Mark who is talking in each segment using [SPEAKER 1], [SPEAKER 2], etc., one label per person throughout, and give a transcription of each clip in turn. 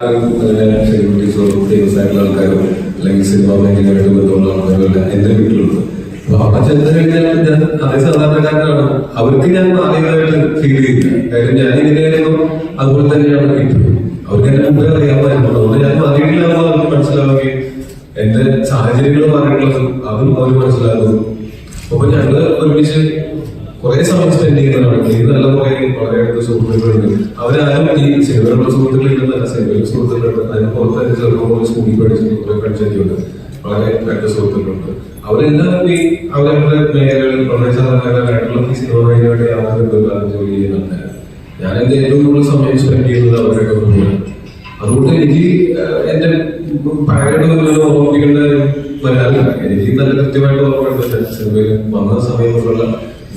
[SPEAKER 1] സെലിബ്രിറ്റീസോ famous ആയിട്ടുള്ള ആൾക്കാരും അല്ലെങ്കിൽ സിനിമ മേഖലയായിട്ട് ബന്ധമുള്ള ആൾക്കാരും എന്റെ വീട്ടിലുണ്ട്. അപ്പൊ അവിടെ ചെന്ന് കഴിഞ്ഞാൽ ഞാൻ അതേ സാധാരണക്കാരനാണ്. അവർക്ക് ഞാൻ മാറിയതായിട്ട് ഫീൽ ചെയ്യില്ല കാര്യം ഞാൻ ഇതിനെയൊന്നും അതുപോലെ തന്നെയാണ് ഇപ്പോഴും അവർക്ക് എന്നെ മുമ്പേ അറിയാമായിരുന്നു ഞാൻ അറിയില്ല എന്ന് അവർക്ക് മനസ്സിലാവുകയും എന്റെ സാഹചര്യങ്ങൾ മാറിയിട്ടുള്ളത് അതും അവർ മനസ്സിലാകുന്നു അപ്പൊ ഞങ്ങൾ ഒരുമിച്ച് കുറെ സമയം സ്പെൻഡ് ചെയ്യുന്നതാണ് ഇത് നല്ല കുറെ വളരെ അടുത്ത സുഹൃത്തുക്കളുണ്ട് അവരാരും ഈ സിനിമയിലുള്ള സുഹൃത്തുക്കളില്ലെന്നല്ല സിനിമയിലെ സുഹൃത്തുക്കളുണ്ട്. അതിന് പുറത്ത് ചെറുപ്പം സ്കൂളിൽ പഠിച്ചു കുറെ പഠിച്ചിട്ടുണ്ട് വളരെ അടുത്ത സുഹൃത്തുക്കളുണ്ട്. അവരെല്ലാവരും ഈ അവരവരുടെ മേഖലകളിൽ വളരെ സാധാരണക്കാരായിട്ടുള്ള ഈ സിനിമ മേഖലയുടെ യാതൊരു ബന്ധമില്ലാതെ ജോലി ചെയ്യുന്നുണ്ട് ഞാൻ എന്റെ ഏറ്റവും കൂടുതൽ സമയം സ്പെൻഡ് ചെയ്യുന്നത് അവരുടെ കൂടെയാണ് അതുകൊണ്ട് എനിക്ക് എന്റെ പഴയ ഓർമ്മിക്കേണ്ട വരാറില്ല എനിക്ക് നല്ല കൃത്യമായിട്ട് ഓർമ്മയുണ്ട്. സിനിമയിൽ വന്ന സമയം മുതലുള്ള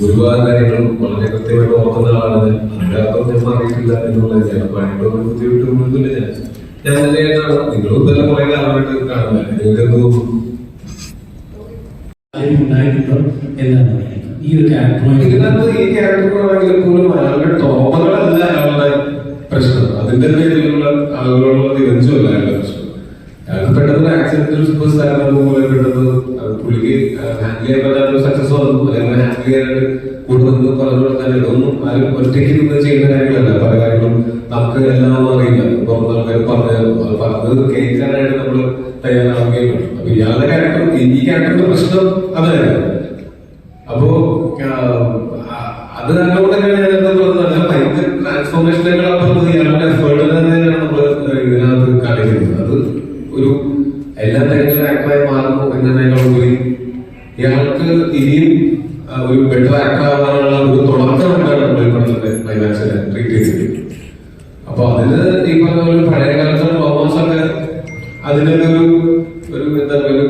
[SPEAKER 1] ഒരുപാട് കാര്യങ്ങളും വളരെ കൃത്യമായിട്ട് ഓർക്കുന്ന ആളാണ് അതിന്റെ അർത്ഥം ഞാൻ മാറിയിട്ടില്ല എന്നുള്ളത് ഞാൻ ബുദ്ധിമുട്ട് ബുദ്ധിമുട്ടൊന്നുമില്ല ഞാൻ. ഞാൻ തന്നെയായിട്ടാണ് നിങ്ങളും തന്നെ കുറെ കാലമായിട്ട് കാണുന്നത്. നിങ്ങൾക്ക് തോന്നുന്നു?
[SPEAKER 2] ഉണ്ടായിട്ടുണ്ടോ എന്നാണ് ഈ ഒരു ക്യാരക്ടറുമായി
[SPEAKER 1] ഈ ക്യാരക്ടറാണെങ്കിൽ പോലും അയാളുടെ ടോപ്പുകളല്ല അയാളുടെ പ്രശ്നം. അതിന്റെ പേരിലുള്ള ആളുകളുള്ള വിവരിച്ചല്ല അയാളുടെ പ്രശ്നം. അയാൾക്ക് പെട്ടെന്ന് ആക്സിഡന്റിൽ സൂപ്പർ സ്റ്റാർ പോലെ പെട്ടെന്ന് പുള്ളിക്ക് ഹാൻഡിൽ ചെയ്യാൻ പറ്റാത്ത സക്സസ് വന്നു അല്ലെങ്കിൽ ഹാൻഡിൽ ചെയ്യാനായിട്ട് കൂടുതൽ പറഞ്ഞു കൊടുക്കാൻ ഇതൊന്നും ആരും ഒറ്റയ്ക്ക് നിന്ന് ചെയ്യുന്ന കാര്യങ്ങളല്ല. പല കാര്യങ്ങളും നമുക്ക് എല്ലാം അറിയില്ല. പുറത്ത് ആൾക്കാർ പറഞ്ഞു പറഞ്ഞത് കേൾക്കാനായിട്ട് നമ്മൾ തയ്യാറാവുകയും വേണം. അപ്പൊ ഇയാളുടെ ക്യാരക്ടർ ഈ ക്യാരക്ടറിന്റെ പ്രശ്നം അതായിരുന്നു അപ്പോ അത് കണ്ടുകൊണ്ട് തന്നെയാണ് ഞാൻ ഭയങ്കര ട്രാൻസ്ഫോർമേഷനേക്കാൾ അപ്പുറത്ത് ഇയാളുടെ എഫേർട്ട് തന്നെയാണ് നമ്മൾ ഇതിനകത്ത് കാണിക്കുന്നത് അത് ഒരു എല്ലാ തരത്തിലും ആക്ടറായി മാറുന്നു എന്നതിനേക്കാൾ ഉപരി ഇയാൾക്ക് ഇനിയും ഒരു ബെറ്റർ ആക്ടർ ഒരു തുടക്കം നമ്മൾ ഫൈനാൻഷ്യൽ ട്രീറ്റ് ചെയ്തിരിക്കുന്നത് അപ്പൊ അതിന് ഈ പറഞ്ഞ ഒരു പഴയ കാലത്ത് റോമാൻസ് ഒക്കെ അതിനൊരു ഒരു എന്താ ഒരു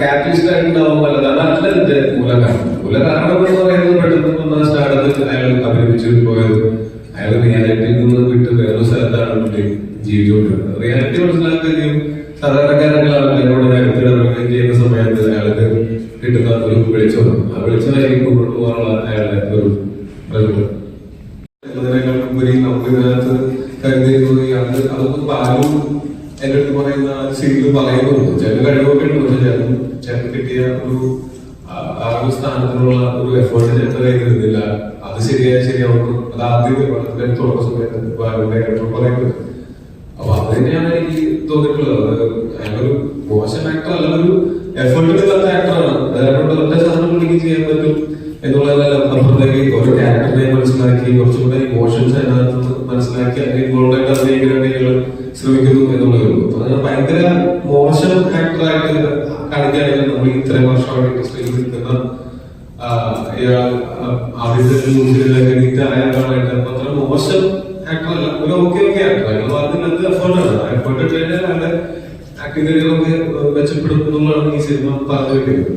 [SPEAKER 1] കാറ്റലിസ്റ്റ് ആയിട്ടുണ്ടാവും അല്ലാതെ അതല്ല ഇതിന്റെ മൂലകാരണം മൂലകാരണം എന്ന് പറയുന്നത് പെട്ടെന്ന് വന്ന സ്റ്റാർട്ടത്തിൽ അയാൾ അഭിനയിച്ചു പോയത്. അയാൾ റിയാലിറ്റിയിൽ നിന്ന് വിട്ട് വേറൊരു സ്ഥലത്താണ് ജീവിച്ചുകൊണ്ടിരുന്നത്. റിയാലിറ്റി മനസ്സിലാക്കുകയും സാധാരണക്കാരായിട്ടുള്ള ആൾക്കാരോട് അടുത്തിടപെടുകയും ചെയ്യുന്ന സമയത്ത് അയാൾക്ക് കിട്ടുന്ന ഒരു വെളിച്ചം. ആ വെളിച്ചമായിരിക്കും മുന്നോട്ട് പോകാനുള്ള അയാളുടെ ഒരു പ്രകൃതം എന്നതിനേക്കാൾ ഉപരി നമുക്ക് ഇതിനകത്ത് കരുതിയിരുന്നത് അത് അതൊക്കെ പാലും എന്റെ അടുത്ത് പറയുന്ന സീരിയൽ പറയുന്നുണ്ട്. ചില കഴിവൊക്കെ ഉണ്ട് പക്ഷെ ചേട്ടൻ ചേട്ടൻ കിട്ടിയ ഒരു ആ- ഒരു സ്ഥാനത്തിനുള്ള ഒരു എഫേർട്ട് ചേട്ടൻ കരുതുന്നില്ല അത് ശരിയായ ശരിയാവുന്നു. അത് ആദ്യം പടത്തിന്റെ തുടക്ക സമയത്ത് character പറയുന്നത്. അപ്പൊ അത് തന്നെയാണ് എനിക്ക് തോന്നിയിട്ടുള്ളത്. മോശം ആക്ടർ അല്ല ഒരു എഫേർട്ട് ആക്ടറാണ് അതുകൊണ്ട് ഒറ്റ സാധനം പുള്ളിക്ക് ചെയ്യാൻ പറ്റും എന്നുള്ളതല്ല അപ്പുറത്തേക്ക് ഒരു ക്യാരക്ടറിനെ മനസ്സിലാക്കി കുറച്ചുകൂടെ ഇമോഷൻസ് അതിനകത്ത് മനസ്സിലാക്കി അതിനെ ഇൻവോൾവ് അഭിനയിക്കാനായിട്ട് ശ്രമിക്കുന്നു എന്നുള്ളത് അതായത് ഭയങ്കര മോശം ആക്ടറായിട്ട് കാണിക്കാനായിട്ട് നമ്മൾ ഇത്രയും വർഷമായിട്ട് ഇൻഡസ്ട്രിയിൽ നിൽക്കുന്ന ആദ്യത്തെ അത്ര മോശം ആക്ടറല്ല ഒരു ഓക്കെ ഓക്കെ ആക്ടർ പറഞ്ഞത് എഫേർട്ടാണ് എഫേർട്ട് കഴിഞ്ഞാൽ ആക്ടിംഗ് കരിയറൊക്കെ മെച്ചപ്പെടും ഈ സിനിമ പറഞ്ഞു വെക്കുന്നത്.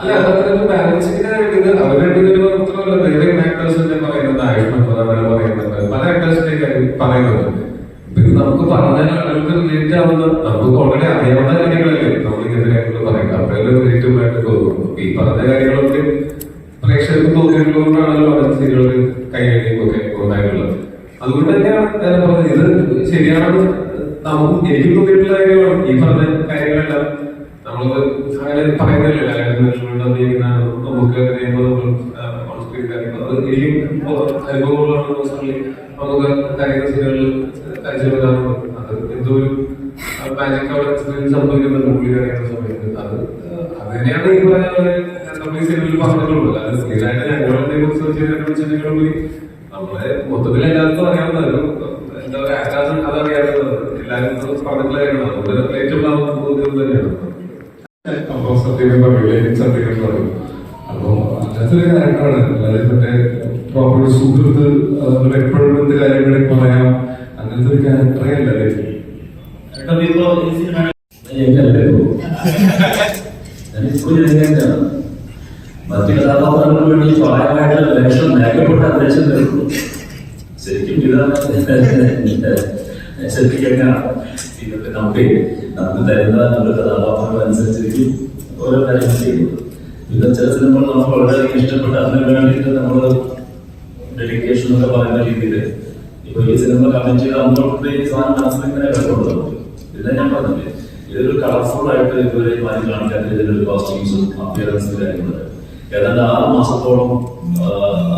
[SPEAKER 1] അല്ല അതൊക്കെ വേണ്ടി അവരുടെ വേറെ ആക്ടേഴ്സിന്റെ പറയുന്നത് ആയുഷ്മാൻ പറയുന്നുണ്ട് പല ആക്ടേഴ്സിന്റെ ഇപ്പൊ ഇത് നമുക്ക് പറഞ്ഞാൽ ആളുകൾക്ക് റിലേറ്റ് ആവുന്ന നമുക്ക് ഓൾറെഡി അറിയാവുന്ന കാര്യങ്ങളല്ലേ. നമ്മൾ ഇങ്ങനത്തെ കാര്യങ്ങൾ പറയുന്നത്. റിലേറ്റീവ് തോന്നുന്നു ഈ പറഞ്ഞ കാര്യങ്ങളൊക്കെ പ്രേക്ഷകർക്ക് തോന്നിയിട്ടുള്ളതുകൊണ്ടാണല്ലോ അവരുടെ സ്ത്രീകളുടെ ഒക്കെ ഉണ്ടായിട്ടുള്ളത് അതുകൊണ്ട് തന്നെയാണ് ഞാൻ പറഞ്ഞത്. ഇത് ശരിയാണെന്ന് നമുക്ക് എനിക്ക് തോന്നിയിട്ടുള്ള കാര്യങ്ങളാണ്. ഈ പറഞ്ഞ കാര്യങ്ങളെല്ലാം നമ്മളത് അങ്ങനെ പറയുന്നില്ല നമുക്ക് അനുഭവങ്ങളാണ് നമുക്ക് അത് സമയത്ത് അത് അത് ഈ പറഞ്ഞ നമ്മൾ ഞങ്ങളുടെ എല്ലാവർക്കും അറിയാവുന്ന ഒരു എന്താ പറയുക ആകാശം അതറിയാവുന്നത് എല്ലാവരും പറഞ്ഞിട്ടുള്ള കാര്യമാണ് അതുകൊണ്ട് ഏറ്റവും തോന്നിയത് തന്നെയാണ് അപ്പൊ സത്യം പറയൂല സത്യം പറയും അപ്പൊ അങ്ങനത്തെ ഒരു കാര്യങ്ങളാണ് അല്ലാതെ മറ്റേ പ്രോപ്പർ സുഹൃത്ത് എപ്പോഴും കാര്യങ്ങളും പറയാം അങ്ങനത്തെ ഒരു ക്യാരക്ടറേ
[SPEAKER 3] ശരിക്കും എങ്ങനെയാണ് ഇതൊക്കെ നമുക്ക് നമുക്ക് തരുന്ന നമ്മുടെ കഥാപാത്രങ്ങൾ അനുസരിച്ചിരിക്കും ഓരോ കാര്യങ്ങൾ ചെയ്യുന്നത്. പിന്നെ ചില സിനിമകൾ നമുക്ക് വളരെയധികം ഇഷ്ടപ്പെട്ട അതിന് വേണ്ടിയിട്ട് നമ്മൾ ഡെഡിക്കേഷൻ എന്നൊക്കെ പറയുന്ന രീതിയിൽ ഇപ്പൊ ഈ സിനിമ കമ്മിറ്റ് ചെയ്ത് നമ്മൾക്ക് ഈ സാധനം മനസ്സിലിങ്ങനെ കണ്ടുകൊണ്ട് കിടപ്പുണ്ട് ഞാൻ പറഞ്ഞില്ലേ ഇതൊരു കളർഫുൾ ആയിട്ട് ഇതുവരെ മാറ്റി കാണിക്കാൻ ഇതിലൊരു കോസ്റ്റ്യൂംസും അപ്പിയറൻസും കാര്യങ്ങളുണ്ട്. ഏതാണ്ട് ആറ് മാസത്തോളം ആ,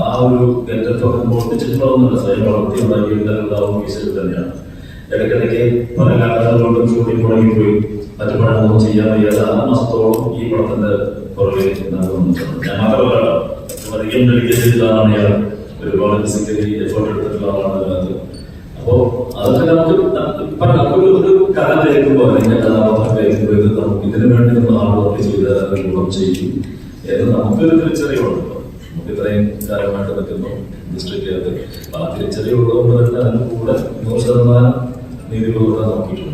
[SPEAKER 3] ഒരു ഒരു ഗെറ്റത്തോടെ പൊട്ടിച്ചിട്ടുള്ളതൊന്നുമില്ല സ്വയം വളർത്തി ഉണ്ടാക്കി ഒരു തന്നെയാണ്. ഇടയ്ക്കിടയ്ക്ക് പല കാരണങ്ങളുകൊണ്ടും ഷൂട്ടിംഗ് മുടങ്ങിപ്പോയി. മറ്റു പഠനമൊന്നും ചെയ്യാൻ വയ്യാതെ ആ മാസത്തോളം ഈ പടത്തിന്റെ പുറകെ നടന്നുണ്ട് ഞാൻ മാത്രമല്ല അധികം ഡെഡിക്കേറ്റ് ഒരുപാട് ഫിസിക്കലി എഫേർട്ട് എടുത്തിട്ടുള്ള ആളാണ് അതിനകത്ത് അപ്പോ അതൊക്കെ നമുക്ക് ഇപ്പൊ നമുക്കൊരു ഒരു കഥ കേൾക്കുമ്പോൾ അല്ലെങ്കിൽ കഥാപാത്രം കേൾക്കുമ്പോൾ ഇത് നമുക്ക് ഇതിനു വേണ്ടി നമ്മൾ ആളുകളൊക്കെ വർക്ക് ചെയ്ത് അത് ഗുണം ചെയ്യും എന്ന് നമുക്കൊരു തിരിച്ചറിവുണ്ട് നമുക്ക് ഇത്രയും കാര്യമായിട്ട് നിൽക്കുന്നു ഡിസ്ട്രിക്റ്റിനകത്ത് ആ തിരിച്ചറിവുള്ളതുകൊണ്ട് തന്നെ അതിന് കൂടെ നൂറ് ശതമാനം നീതി പുലർത്താൻ നോക്കിയിട്ടുണ്ട്